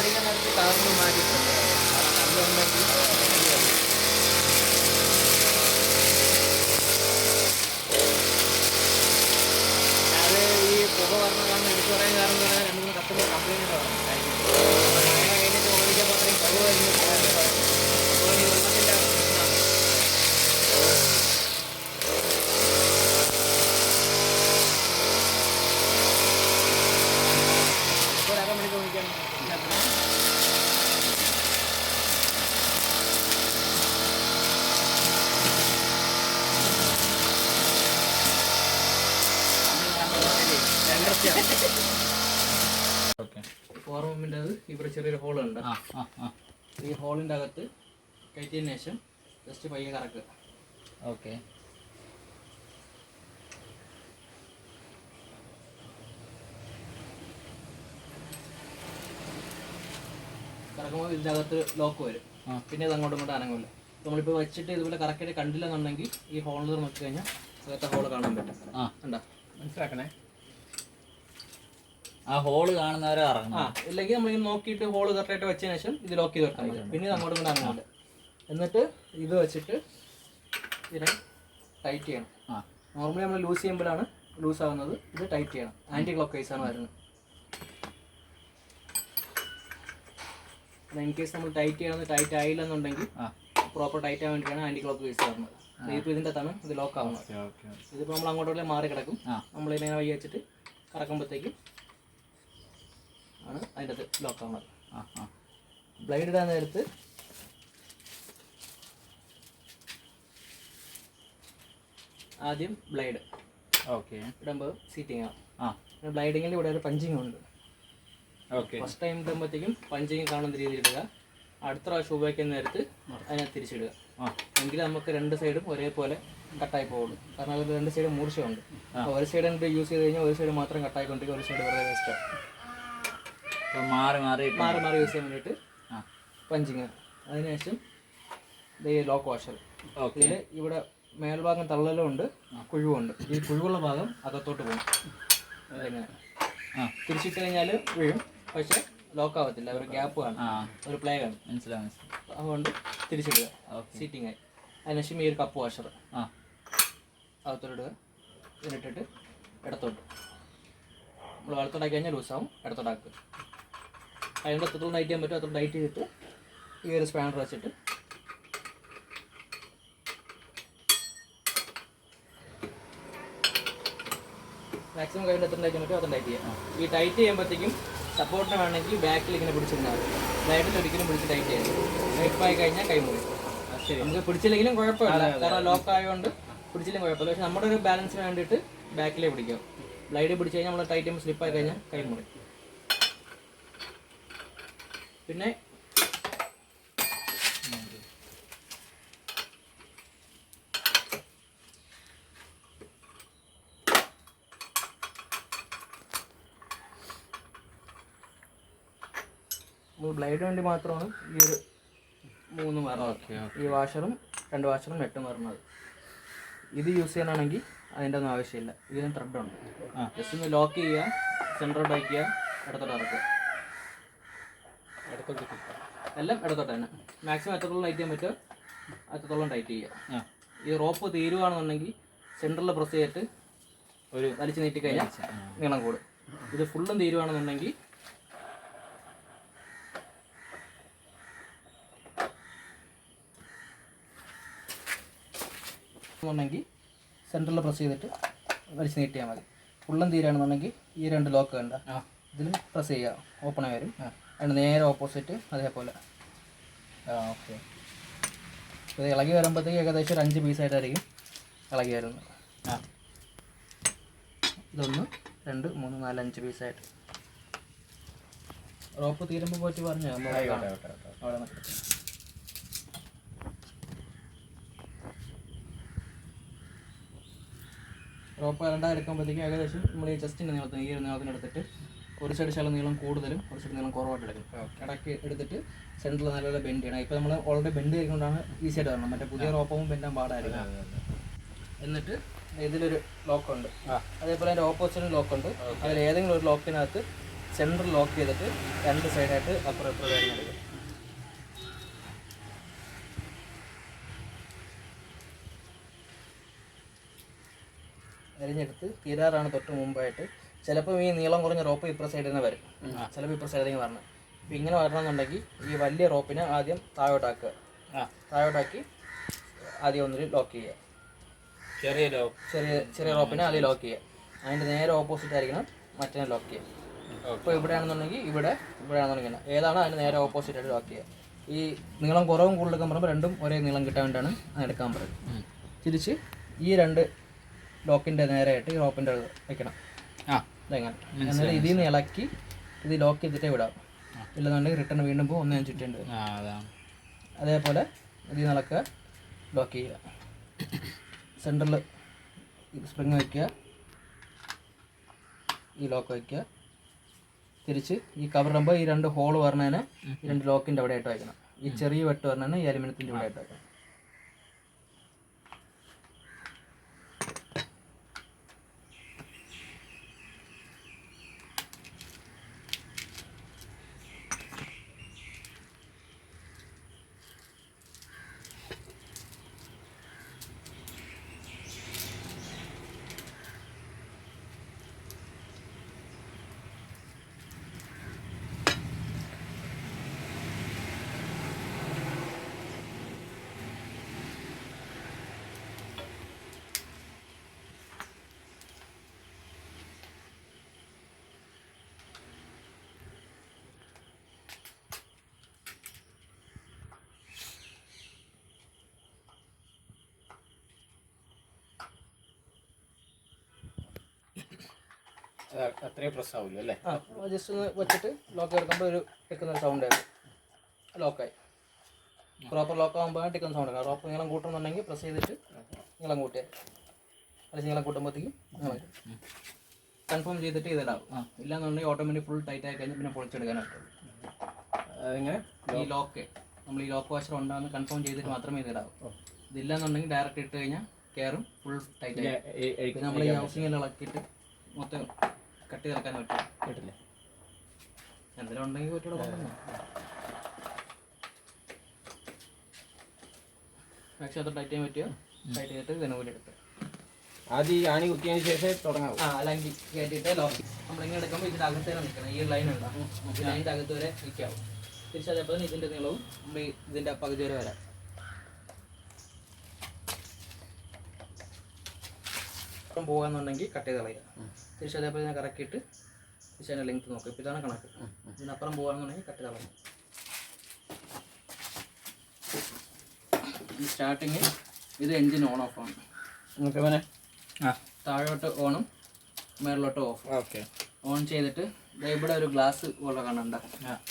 അടിക്കാൻ നടത്തി കാറിന് മാറ്റിയിട്ടുണ്ട് ഈ പുക പറഞ്ഞ കാരണം എടുത്തു പറയാൻ കാരണം പറഞ്ഞാൽ രണ്ട് മൂന്ന് കത്തുമ്പോൾ കംപ്ലൈന്റ് പറഞ്ഞു കഴിഞ്ഞിട്ട് ഓടിക്കാൻ പറഞ്ഞാൽ കഴിവ് കഴിഞ്ഞിട്ട് അപ്പോൾ ഈ വെള്ളത്തിന്റെ പ്രശ്നമാണ് ഒരു അരമണിക്കൂർ നിൽക്കാൻ ഓക്കെ ഫോർ റൂമിന്റെ അത് ഇവിടെ ചെറിയൊരു ഹോളുണ്ട് ആ ആ ആ ഈ ഹോളിന്റെ അകത്ത് കയറ്റിയതിന് ശേഷം ജസ്റ്റ് പയ്യെ കറക്കുക. ഓക്കെ കറക്കുമ്പോൾ ഇതിന്റെ അകത്ത് ലോക്ക് വരും. പിന്നെ ഇത് അങ്ങോട്ടും ഇങ്ങോട്ടും അനങ്ങില്ല നമ്മളിപ്പോൾ വെച്ചിട്ട് ഇതുപോലെ കറക്റ്റായിട്ട് കണ്ടില്ലെന്നുണ്ടെങ്കിൽ ഈ ഹോളിൽ നോക്കി കഴിഞ്ഞാൽ അകത്തെ ഹോൾ കാണാൻ പറ്റും. ആ. ഉണ്ടോ മനസ്സിലാക്കണേ? ആ ഹോൾ കാണുന്നവരെ ആ ഇറങ്ങണം ഇല്ലെങ്കിൽ നമ്മളിങ്ങനെ നോക്കിയിട്ട് ഹോൾ കറക്റ്റായിട്ട് വെച്ചതിന് ശേഷം ഇത് ലോക്ക് ചെയ്ത് വെക്കാൻ പറ്റും. പിന്നെ ഇത് അങ്ങോട്ടും ഇങ്ങോട്ടും അനങ്ങില്ല എന്നിട്ട് ഇത് വെച്ചിട്ട് ഇതിനെ ടൈറ്റ് ചെയ്യണം. ആ. നോർമലി നമ്മൾ ലൂസ് ചെയ്യുമ്പോഴാണ് ലൂസ് ആവുന്നത്. ഇത് ടൈറ്റ് ചെയ്യണം. ആന്റി ക്ലോക്ക് വൈസ് ആണ് വരുന്നത്. ഇൻ കേസ് നമ്മൾ ടൈറ്റ് ചെയ്യണമെന്ന് ടൈറ്റ് ആയില്ലെന്നുണ്ടെങ്കിൽ ആ. പ്രോപ്പർ ടൈറ്റ് ആവാൻ വേണ്ടിയാണ് ആന്റി ക്ലോക്ക് വൈസ് വരുന്നത് ഇതിപ്പോൾ ഇതിന്റെ അകത്താണ് ഇത് ലോക്ക് ആവുന്നത്. ഇതിപ്പോൾ നമ്മൾ അങ്ങോട്ടുള്ള മാറി കിടക്കും ആ. നമ്മൾ ഇതിനെ വഴി വെച്ചിട്ട് കറക്കുമ്പോഴത്തേക്കും ആണ് അതിന്റെ അത് ലോക്ക് ആവുന്നത്. ആ ആ ബ്ലൈഡ് ഇടാൻ നേരത്ത് ആദ്യം ബ്ലൈഡ് ഓക്കെ ഇടുമ്പോൾ സീറ്റിംഗ് ആണ് ആ. ബ്ലൈഡിങ്ങിൽ ഇവിടെ ഒരു പഞ്ചിങ് ഉണ്ട്. ഓക്കെ ഫസ്റ്റ് ടൈം ഇടുമ്പോഴത്തേക്കും പഞ്ചിങ് കാണുന്ന രീതിയിൽ ഇടുക. അടുത്ത പ്രാവശ്യം ഉപയോഗിക്കുന്ന നേരത്ത് അതിനെ തിരിച്ചിടുക. ആ. എങ്കിൽ നമുക്ക് രണ്ട് സൈഡും ഒരേപോലെ കട്ടായി പോകുള്ളൂ. കാരണം അതിൽ രണ്ട് സൈഡും മൂർച്ചയുണ്ട്. അപ്പോൾ ഒരു സൈഡ് യൂസ് ചെയ്ത് കഴിഞ്ഞാൽ ഒരു സൈഡ് മാത്രം കട്ടായിക്കൊണ്ടിരിക്കും ഒരു സൈഡ് വെറുതെ വേസ്റ്റാണ് മാറി മാറി മാറി മാറി യൂസ് ചെയ്യാൻ വേണ്ടിയിട്ട് പഞ്ചിങ്. അതിനുശേഷം ഈ ലോക്ക് വാഷർ. ഓക്കെ. ഇതിൽ ഇവിടെ മേൽഭാഗം തള്ളലും ഉണ്ട് കുഴുവുണ്ട് ഈ കുഴുവുള്ള ഭാഗം അകത്തോട്ട് പോകും. അതിങ്ങനെ. ആ. തിരിച്ചിട്ട് കഴിഞ്ഞാൽ വീഴും. പക്ഷെ ലോക്ക് ആവത്തില്ല. ഒരു ഗ്യാപ്പ് കാണും. ആ. ഒരു പ്ലേ കാണും. മനസ്സിലാവും അതുകൊണ്ട് തിരിച്ചിടുക. ഓക്കെ. സീറ്റിംഗ് ആയി. അതിനുശേഷം ഈ ഒരു കപ്പ് വാഷർ ആ. അകത്തോട്ട് ഇടുക ഇതിനിട്ടിട്ട് ഇടത്തോട്ട്. നമ്മൾ വലത്തോട്ടാക്കി കഴിഞ്ഞാൽ ലൂസാവും ഇടത്തോട്ടാക്കുക. അതിന്റെ എത്രത്തോളം ടൈറ്റ് ചെയ്യാൻ പറ്റും അത്ര ടൈറ്റ് ചെയ്തിട്ട് ഈ ഒരു സ്പാനർ വെച്ചിട്ട് മാക്സിമം കഴിഞ്ഞിട്ട് എത്ര ടൈറ്റ് ചെയ്യാൻ പറ്റും അത്ര ടൈറ്റ് ചെയ്യാം. ഈ ടൈറ്റ് ചെയ്യുമ്പോഴത്തേക്കും സപ്പോർട്ടിന് വേണമെങ്കിൽ ബാക്കിൽ ഇങ്ങനെ പിടിച്ചിരുന്നാൽ ബാക്കിൽ ഒരിക്കലും പിടിച്ച് ടൈറ്റ് ചെയ്യണം ടൈപ്പായി കഴിഞ്ഞാൽ കൈ മുറി ശരി. നമുക്ക് പിടിച്ചില്ലെങ്കിലും കുഴപ്പമില്ല. കാരണം ലോക്ക് ആയതുകൊണ്ട് പിടിച്ചില്ലെങ്കിലും കുഴപ്പമില്ല. പക്ഷെ നമ്മുടെ ഒരു ബാലൻസിന് വേണ്ടിയിട്ട് ബാക്കിലേ പിടിക്കാം. ബ്ലൈഡ് പിടിച്ച് കഴിഞ്ഞാൽ നമ്മൾ ടൈറ്റ് ചെയ്യുമ്പോൾ സ്ലിപ്പായി കഴിഞ്ഞാൽ കൈ മുറി പിന്നെ ബ്ലൈഡ് വേണ്ടി മാത്രമാണ് ഈ ഒരു മൂന്ന് മരണം ഓക്കെ ഈ വാഷറും രണ്ട് വാഷറും എട്ട് മരണത് ഇത് യൂസ് ചെയ്യാനാണെങ്കിൽ അതിന്റെ ഒന്നും ആവശ്യമില്ല. ഇതിന് ത്രെഡ് ഉണ്ട്. ആ. ജസ്റ്റ് ഒന്ന് ലോക്ക് ചെയ്യുക സെന്റർ ബൈക്ക് ചെയ്യുക ഇടത്തോട്ട് ഇറക്കുക എല്ലാം ഇടത്തോട്ട് തന്നെ മാക്സിമം എത്രത്തോളം ടൈറ്റ് ചെയ്യാൻ പറ്റുമോ അത്രത്തോളം ടൈറ്റ് ചെയ്യുക. ആ. ഈ റോപ്പ് തീരുവാണെന്നുണ്ടെങ്കിൽ സെന്ററിൽ പ്രസ് ചെയ്തിട്ട് ഒരു വലിച്ച് നീട്ടി കഴിഞ്ഞാൽ നീളം കൂടും. ഇത് ഫുള്ളും തീരുവാണെന്നുണ്ടെങ്കിൽ ണ്ടെങ്കിൽ സെന്ററിൽ പ്രസ് ചെയ്തിട്ട് വലിച്ചു നീട്ടിയാൽ മതി. ഫുള്ളും തീരുകയാണെന്നുണ്ടെങ്കിൽ ഈ രണ്ട് ലോക്ക് കണ്ട ഇതിലും പ്രസ് ചെയ്യുക. ഓപ്പണായി വരും. അതിന് നേരെ ഓപ്പോസിറ്റ് അതേപോലെ. ആ ഓക്കെ ഇത് ഇളകി വരുമ്പോഴത്തേക്ക് ഏകദേശം ഒരു അഞ്ച് പീസായിട്ടായിരിക്കും ഇളകി വരുന്നത്. ആ. ഇതൊന്ന് രണ്ട് മൂന്ന് നാല് അഞ്ച് പീസായിട്ട് റോപ്പ് തീരുമ്പോൾ പോയിട്ട് പറഞ്ഞു? അവിടെ നിൽക്കട്ടെ. റോപ്പ് രണ്ടാം എടുക്കുമ്പോഴത്തേക്കും ഏകദേശം നമ്മൾ ഈ ജസ്റ്റിന്റെ നീളത്തിന് ഈ ഒരു നീളത്തിന് എടുത്തിട്ട് ഒരു സൈഡ് ശകലം നീളം കൂടുതലും ഒരു സൈഡ് നീളം കുറവായിട്ട് എടുക്കും. ഇടയ്ക്ക് എടുത്തിട്ട് സെന്ററിൽ നല്ലപോലെ ബെൻഡ് ചെയ്യണം. ഇപ്പോൾ നമ്മൾ ഓൾറെഡി ബെൻഡ് ചെയ്തുകൊണ്ടാണ് ഈസി ആയിട്ട് വരണം. മറ്റേ പുതിയ റോപ്പവും ബെൻഡാൻ പാടായിരിക്കും. എന്നിട്ട് ഇതിലൊരു ലോക്കുണ്ട്. അതേപോലെ അതിന്റെ ഓപ്പോസിറ്റ് ലോക്കുണ്ട് അതിൽ ഏതെങ്കിലും ഒരു ലോക്കിനകത്ത് സെന്റർ ലോക്ക് ചെയ്തിട്ട് രണ്ട് സൈഡായിട്ട് അപ്പുറം ഇപ്പുറം എടുക്കും. തിരഞ്ഞെടുത്ത് തീരാറാണ് തൊട്ട് മുമ്പായിട്ട് ചിലപ്പോൾ ഈ നീളം കുറഞ്ഞ റോപ്പ് ഇപ്പുറ സൈഡിൽ നിന്ന് വരും. ചിലപ്പോൾ ഇപ്പുറ സൈഡിൽ നിന്ന് വരണം. അപ്പം ഇങ്ങനെ വരണമെന്നുണ്ടെങ്കിൽ ഈ വലിയ റോപ്പിനെ ആദ്യം താഴോട്ടാക്കുക. ആ. താഴോട്ടാക്കി ആദ്യം ഒന്നിൽ ലോക്ക് ചെയ്യുക. ചെറിയ ചെറിയ ചെറിയ റോപ്പിനെ ആദ്യം ലോക്ക് ചെയ്യുക. അതിന്റെ നേരെ ഓപ്പോസിറ്റ് ആയിരിക്കണം മറ്റേ ലോക്ക് ചെയ്യുക. ഇപ്പോൾ ഇവിടെയാണെന്നുണ്ടെങ്കിൽ ഇവിടെ ഇവിടെയാണെന്നുണ്ടെങ്കിൽ. ഏതാണ് അതിന് നേരെ ഓപ്പോസിറ്റ് ആയിട്ട് ലോക്ക് ചെയ്യുക. ഈ നീളം കുറവും കൂടുതലൊക്കെ പറയുമ്പോൾ രണ്ടും ഒരേ നീളം കിട്ടാൻ വേണ്ടിയാണ് അത് എടുക്കാൻ പറയുന്നത്. തിരിച്ച് ഈ രണ്ട് ലോക്കിന്റെ നേരെയായിട്ട് ഈ റോപ്പിന്റെ വെക്കണം. ഇതെങ്ങനെ എന്നിട്ട് ഇതിൽ നിന്ന് ഇളക്കി ഇത് ലോക്ക് ചെയ്തിട്ടേ വിടാം. ഇല്ലെന്നുണ്ടെങ്കിൽ റിട്ടേൺ വീണ്ടും പോകും ഒന്ന് ഞാൻ ചുറ്റേണ്ടി വരും അതേപോലെ ഇതിൽ നിന്ന് ഇളക്കുക ലോക്ക് ചെയ്യുക. സെന്ററിൽ സ്പ്രിങ് വയ്ക്കുക. ഈ ലോക്ക് വയ്ക്കുക. തിരിച്ച് ഈ കവർ ഇടുമ്പോൾ ഈ രണ്ട് ഹോൾ വരണേനെ ഈ രണ്ട് ലോക്കിന്റെ അവിടെ ആയിട്ട് വയ്ക്കണം. ഈ ചെറിയ വെട്ട് വരണേനെ ഈ അലുമിനിയത്തിന്റെ ഇവിടെ ആയിട്ട് വയ്ക്കണം. അത്രയും പ്രസ് ആവില്ല അല്ലേ? ആ ജസ്റ്റ് ഒന്ന് വെച്ചിട്ട് ലോക്ക് എടുക്കുമ്പോൾ ഒരു ടിക്കുന്ന സൗണ്ട് ആയിരുന്നു. ലോക്കായി പ്രോപ്പർ ലോക്ക് ആകുമ്പോൾ ടിക്കുന്ന സൗണ്ട് ആണ് റോപ്പ് നീളം കൂട്ടണമെന്നുണ്ടെങ്കിൽ പ്രസ് ചെയ്തിട്ട് നീളം കൂട്ടിയാൽ അല്ലെങ്കിൽ നീളം കൂട്ടുമ്പോഴത്തേക്കും കൺഫേം ചെയ്തിട്ട് ഇതിടാവും ഇല്ലാന്നുണ്ടെങ്കിൽ ഓട്ടോമാറ്റിക് ഫുൾ ടൈറ്റ് ആയി കഴിഞ്ഞാൽ പിന്നെ പൊളിച്ചെടുക്കാനായിട്ടുള്ളൂ അതിങ്ങനെ? ഈ ലോക്ക് നമ്മൾ ഈ ലോക്ക് വാഷർ ഉണ്ടാകുന്ന കൺഫേം ചെയ്തിട്ട് മാത്രമേ ഇതിടാവൂ ഇതില്ലാന്നുണ്ടെങ്കിൽ ഡയറക്റ്റ് ഇട്ട് കഴിഞ്ഞാൽ കയറും ഫുൾ ടൈറ്റ് ആയി. നമ്മൾ ഈ ഹൗസിംഗെല്ലാം ഇളക്കിയിട്ട് മൊത്തം കട്ടി കിടക്കാൻ പറ്റും? കേട്ടില്ലേ. എന്തെങ്കിലും ഉണ്ടെങ്കിൽ കുട്ടിയുടെ കൊണ്ടുവന്നോ പക്ഷെ അത് ടൈറ്റ് ചെയ്യാൻ പറ്റിയോ ടൈറ്റ് ചെയ്തിട്ട് ഇതിനെ പോലെ എടുത്ത്. ആദ്യം ഈ ആണി കുത്തിയതിന് ശേഷം തുടങ്ങാം ആ അല്ലെങ്കിൽ കയറ്റിയിട്ട് ലോക്ക് നമ്മളിങ്ങനെ എടുക്കുമ്പോൾ ഇതിന്റെ അകത്ത് തന്നെ നിൽക്കണം. ഈ ലൈൻ ഉണ്ടാവും ഈ ലൈനിന്റെ അകത്ത് വരെ നിൽക്കാവും. തിരിച്ചതേപോലെ ഇതിന്റെ നീളവും ഇതിന്റെ പകുതി വരെ വരാം. ഇപ്പം പോകാന്നുണ്ടെങ്കിൽ കട്ട് ചെയ്ത് കളയുക. തിരിച്ച് അതേപോലെ തന്നെ കറക്കിയിട്ട് തിരിച്ച് അതിന്റെ ലെങ്ത് നോക്കുക. ഇപ്പം ഇതാണ് കണക്ക്. ഇതിനപ്പുറം പോകാന്നുണ്ടെങ്കിൽ കട്ട് ചെയ്ത് കളയുക. ഈ സ്റ്റാർട്ടിങ് ഇത് എൻജിൻ ഓൺ ഓഫ് ആണ്. ഓക്കെ ആ. താഴോട്ട് ഓണും മേളിലോട്ട് ഓഫ് ഓക്കെ. ഓൺ ചെയ്തിട്ട് ദേ ഇവിടെ ഒരു ഗ്ലാസ് പോലെ കാണണ്ട.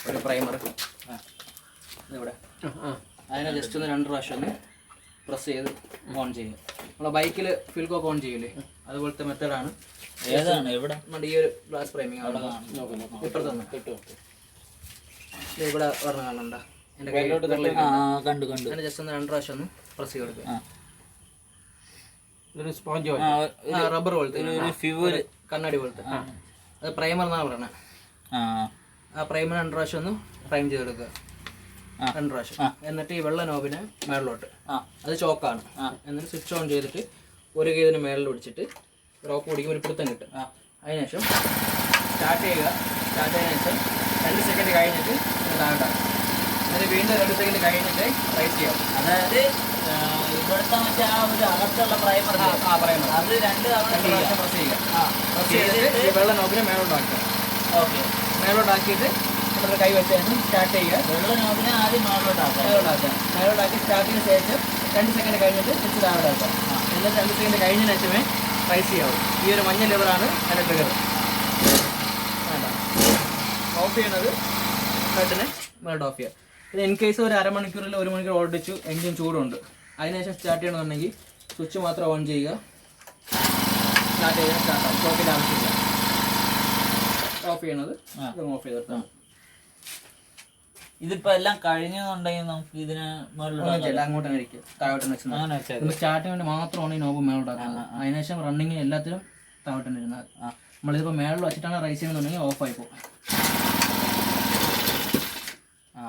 ഒരു പ്രൈമർ ആ. ഇവിടെ ആ അതിനെ ജസ്റ്റ് ഒന്ന് രണ്ട് പ്രാവശ്യം ഒന്ന് പ്രസ് ചെയ്ത് ഓൺ ചെയ്യുക. നമ്മളെ ബൈക്കിൽ ഫിൽ കോക്ക് ഓൺ ചെയ്യില്ലേ അതുപോലത്തെ മെത്തേഡാണ് ഏതാണ്? എവിടെ? നമ്മുടെ ഈ ഒരു ഗ്ലാസ് പ്രൈമിങ് ഇപ്പുറത്ത് തന്നെ. ഇവിടെ പറഞ്ഞു കാണണ്ട എന്റെ കയ്യിലോട്ട് കണ്ടു കണ്ടു. അങ്ങനെ ജസ്റ്റ് ഒന്ന് രണ്ട് പ്രാവശ്യം ഒന്ന് പ്രസ് ചെയ്ത് കൊടുക്കുക സ്പോഞ്ച് റബ്ബർ പോലത്തെ കണ്ണാടി പോലത്തെ. അത് പ്രൈമർ എന്നാണ് പറയണേ. ആ. പ്രൈമർ രണ്ട് പ്രാവശ്യം ഒന്ന് പ്രൈം ചെയ്തെടുക്കുക ആ. രണ്ട് പ്രാവശ്യം. എന്നിട്ട് ഈ വെള്ള നോബിനെ മേളിലോട്ട്. ആ. അത് ചോക്കാണ് എന്നിട്ട് സ്വിച്ച് ഓൺ ചെയ്തിട്ട് ഒരു കീതിന് മേളിൽ പിടിച്ചിട്ട് റോപ്പ് പിടിക്കും ഒരു പിടുത്തം കിട്ടും. ആ. അതിനുശേഷം സ്റ്റാർട്ട് ചെയ്യുക. സ്റ്റാർട്ട് ചെയ്തതിനു ശേഷം രണ്ട് സെക്കൻഡ് കഴിഞ്ഞിട്ട് താഴോട്ടാക്കും എന്നിട്ട് വീണ്ടും രണ്ട് സെക്കൻഡ് കഴിഞ്ഞിട്ട് റൈസ് ചെയ്യാം. അതായത് ഇവിടുത്തെ മറ്റേ ആ ഒരു അകത്തുള്ള പ്രൈമർ ആ പ്രൈമർ അത് രണ്ട് തവണ പ്രസ് ചെയ്യുക. ആ പ്രസ് ചെയ്തിട്ട് ഈ വെള്ള നോബിനെ മേലോട്ടാക്കുക ഓക്കെ. മേലോട്ടാക്കിയിട്ട് നമ്മുടെ കൈ വെച്ചാണ് സ്റ്റാർട്ട് ചെയ്യുക. വെള്ള ആദ്യം മുകളിലോട്ടാക്കാം മേലോട്ടാക്കുക മേലോട്ടാക്കി സ്റ്റാർട്ടിന് ശേഷം രണ്ട് സെക്കൻഡ് കഴിഞ്ഞിട്ട് തിരിച്ച് താഴോട്ടാക്കുക എന്നിട്ട് രണ്ട് സെക്കൻഡ് കഴിഞ്ഞതിന് ശേഷമേ റൈസ് ആവും. ഈ ഒരു മഞ്ഞ ലെവറാണ് അതിന്റെ ട്രിഗർ വേണ്ട. ഓഫ് ചെയ്യണത് ഹെഡിനെ മേലോട്ട് ഓഫ് ചെയ്യുക. ഇത് ഇൻ കേസ് ഒരു അരമണിക്കൂറിൽ ഒരു മണിക്കൂർ ഓടിച്ചു എഞ്ചിൻ ചൂടുണ്ട്. അതിനുശേഷം സ്റ്റാർട്ട് ചെയ്യണമെന്നുണ്ടെങ്കിൽ സ്വിച്ച് മാത്രം ഓൺ ചെയ്യുക. സ്റ്റാർട്ട് ചെയ്യുക സ്റ്റാർട്ട് ആവും. ഷോക്കിന്റെ ആവശ്യമില്ല. ഓഫ് ചെയ്യണത് ഓഫ് ചെയ്തിട്ടാണ് ഇതിപ്പോ എല്ലാം കഴിഞ്ഞെന്നുണ്ടെങ്കിൽ നമുക്ക് ഇതിന് അങ്ങോട്ട് താഴോട്ട് സ്റ്റാർട്ടിന് വേണ്ടി മാത്രമാണ് ഈ നോബ് മേളോട്ടാക്കുന്നത് അതിനുശേഷം റണ്ണിങ് എല്ലാത്തിലും താഴോട്ട് വരുന്നത് നമ്മളിതിപ്പോ മേളിൽ വെച്ചിട്ടാണ് റൈസ് ചെയ്യുന്നുണ്ടെങ്കിൽ ഓഫായി പോകും. ആ.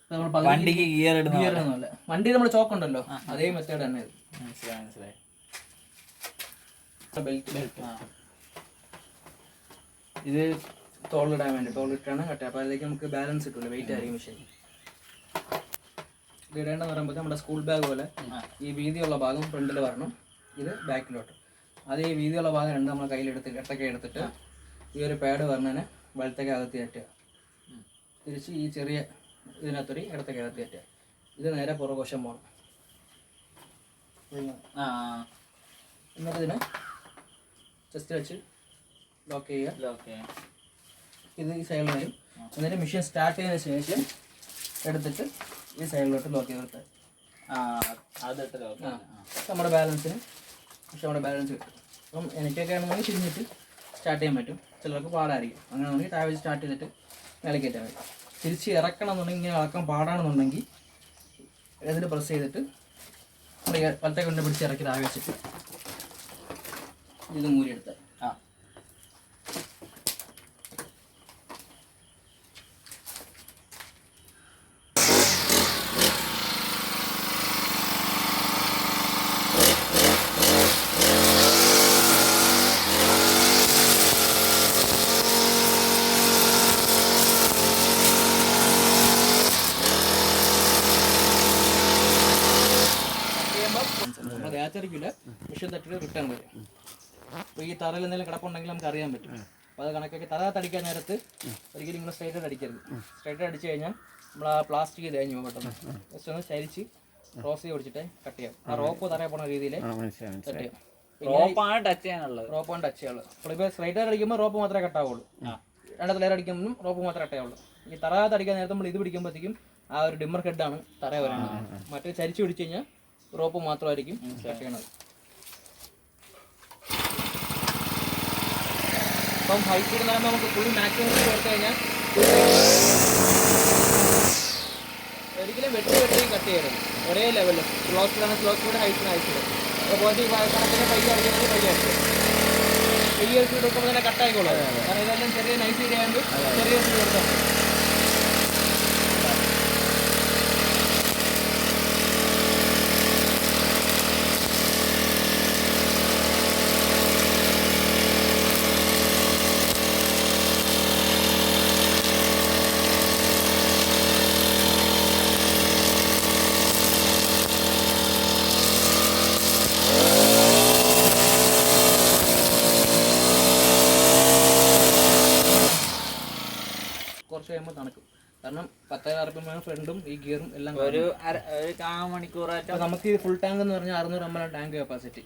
ഇപ്പൊ നമ്മൾ പകുതി വണ്ടിക്ക് ഗിയർ ഗിയർ ഒന്നുമല്ല വണ്ടി നമ്മൾ ചോക്ക് ഉണ്ടല്ലോ അതേ മെത്തേഡ് തന്നെ ഇത്. മനസ്സിലായി മനസ്സിലായി. ബെൽറ്റ് ബെൽറ്റ് ഇത് തോളിലിടാൻ വേണ്ടി തോളിലിട്ടാണ് കട്ട് അപ്പോൾ അതിലേക്ക് നമുക്ക് ബാലൻസ് കിട്ടില്ല വെയിറ്റ് ആയിരിക്കും മെഷീൻ ഇടേണ്ടെന്ന് പറയുമ്പോൾ നമ്മുടെ സ്കൂൾ ബാഗ് പോലെ ഈ വീതിയുള്ള ഭാഗം ഫ്രണ്ടിൽ വരണം. ഇത് ബാക്കിലോട്ട് അത് ഈ വീതിയുള്ള ഭാഗം രണ്ട് നമ്മൾ കയ്യിലെടുത്ത് ഇടത്തൊക്കെ എടുത്തിട്ട് ഈ ഒരു പാഡ് പറഞ്ഞതിനെ വലത്തേക്ക് അകത്ത് കയറ്റുക. തിരിച്ച് ഈ ചെറിയ ഇതിനകത്തൊരു ഇടത്തേക്ക് അകത്ത് കയറ്റുക. ഇത് നേരെ പുറകോശം പോകണം ആ എന്നിട്ട് ഇതിനെ ജസ്റ്റ് വെച്ച് ലോക്ക് ചെയ്യുക. ഓക്കെ ഇത് ഈ സൈഡിൽ വരും. എന്നിട്ട് മെഷീൻ സ്റ്റാർട്ട് ചെയ്തതിന് ശേഷം എടുത്തിട്ട് ഈ സൈഡിലോട്ട് ലോക്ക് ചെയ്ത് നിർത്തുക ആ അതിട്ട് ലോക്ക് നമ്മുടെ ബാലൻസിന് പക്ഷെ നമ്മുടെ ബാലൻസ് കിട്ടും. അപ്പം എനിക്കൊക്കെ ആണെന്നുണ്ടെങ്കിൽ തിരിഞ്ഞിട്ട് സ്റ്റാർട്ട് ചെയ്യാൻ പറ്റും. ചിലർക്ക് പാടായിരിക്കും. അങ്ങനെ ആണെങ്കിൽ താഴെ സ്റ്റാർട്ട് ചെയ്തിട്ട് മേലെ കയറ്റാൻ പറ്റും. തിരിച്ച് ഇറക്കണം എന്നുണ്ടെങ്കിൽ ഇങ്ങനെ ഇറക്കാൻ പാടാണെന്നുണ്ടെങ്കിൽ ഇതിൽ പ്രസ് ചെയ്തിട്ട് വലത്തെ കൊണ്ട് പിടിച്ച് ഇറക്കി താഴെ വെച്ചിട്ട് ഇത് മൂരിയെടുത്താൽ ആ നമ്മൾ മിഷൻ തട്ടിട്ട് റിട്ടേൺ വരും അപ്പോൾ ഈ തറയിൽ എന്തെങ്കിലും കിടപ്പുണ്ടെങ്കിൽ നമുക്ക് അറിയാൻ പറ്റും. അപ്പോൾ അത് കണക്കാക്കി തറ തടിക്കാൻ നേരത്ത് ഒരിക്കലും നിങ്ങൾ സ്ട്രൈറ്റ് അടിക്കരുത്. സ്ട്രൈറ്റ് അടിച്ചു കഴിഞ്ഞാൽ നമ്മൾ ആ പ്ലാസ്റ്റിക് തേഞ്ഞു പോകും പെട്ടെന്ന് ജസ്റ്റ് ഒന്ന് ചരിച്ച് ക്രോസ് ചെയ്ത് പിടിച്ചിട്ട് കട്ട് ചെയ്യാം. ആ റോപ്പ് തറയെ പോണ രീതിയിൽ കട്ട് ചെയ്യാം. റോപ്പാണ് ടച്ച് ചെയ്യാനുള്ളത്. റോപ്പാണ് ടച്ച് ചെയ്യാനുള്ളത്. അപ്പോൾ ഇപ്പോൾ സ്ട്രൈറ്റ് അടിക്കുമ്പോൾ റോപ്പ് മാത്രമേ കട്ടാവുള്ളൂ രണ്ടാമത്തെ ലെയർ അടിക്കുമ്പോഴും റോപ്പ് മാത്രമേ കട്ടാവുള്ളൂ ഈ തറ തടിക്കാൻ നേരത്തെ നമ്മൾ ഇത് പിടിക്കുമ്പോഴത്തേക്കും ആ ഒരു ഡിമ്മർ ഹെഡാണ് തറ വരുന്നത് മറ്റേ ചരിച്ച് പിടിച്ചു കഴിഞ്ഞാൽ റോപ്പ് മാത്രമായിരിക്കും കട്ട് ചെയ്യണത്. അപ്പം ഹൈ സ്പീഡ് എന്ന് പറയുമ്പോൾ നമുക്ക് ഫുൾ മാക്സിമം ചേർത്ത് കഴിഞ്ഞാൽ ഒരിക്കലും വെട്ടി വെട്ടി കട്ട് ചെയ്യരുത്. ഒരേ ലെവലിൽ slow സ്പീഡാണ് slow speed high speed high speed അപ്പോൾ പോയിട്ട് ഈ കണക്കിന് പയ്യ അടിക്കുന്നത് പയ്യ അടിക്കും. വലിയ സ്പീഡ് എടുക്കുമ്പോൾ തന്നെ കട്ടായിക്കോളൂ കാരണം ഇതെല്ലാം ചെറിയ നൈസ് ഏരിയ ആയതുകൊണ്ട് ചെറിയ സ്പീഡ് കൊടുത്താൽ ഫ്രണ്ടും ഈ ഗിയറും എല്ലാം ഒരു അര ഒരു കാ മണിക്കൂറായിട്ട് നമുക്ക് ഈ ഫുൾ ടാങ്ക് എന്ന് പറഞ്ഞാൽ അറുന്നൂറ് എം എൽ ടാങ്ക് കപ്പാസിറ്റി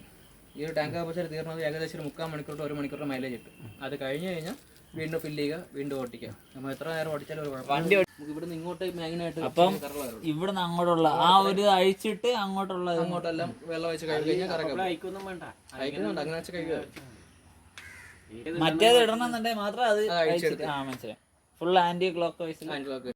ഈ ഒരു ടാങ്ക് കപ്പാസിറ്റി തീർന്നത് ഏകദേശം ഒരു മുക്കാൽ മണിക്കൂർ ഒരു മണിക്കൂർ മൈലേജ് കിട്ടും. അത് കഴിഞ്ഞ് കഴിഞ്ഞാൽ വീണ്ടും ഫില്ല് ചെയ്യുക വീണ്ടും ഓടിക്കുക. നമ്മൾ എത്ര നേരം ഓടിച്ചാലും ഒരു വണ്ടി ഇവിടുന്ന് ഇങ്ങോട്ട് മെയിനായിട്ട് അപ്പം ഇവിടുന്ന് അങ്ങോട്ടുള്ള ആ ഒരു അഴിച്ചിട്ട് അങ്ങോട്ടുള്ള അങ്ങോട്ടെല്ലാം വെള്ളം ഒഴിച്ച് കഴുകി കഴിഞ്ഞാൽ കറക്കാം അയക്കുന്നുണ്ട്. അങ്ങനെ വെച്ച് കഴുകുക. മറ്റേത് ഇടണമെന്നുണ്ടെങ്കിൽ മാത്രം അത് ആ മനസ്സിലായി full anti clockwise anti lock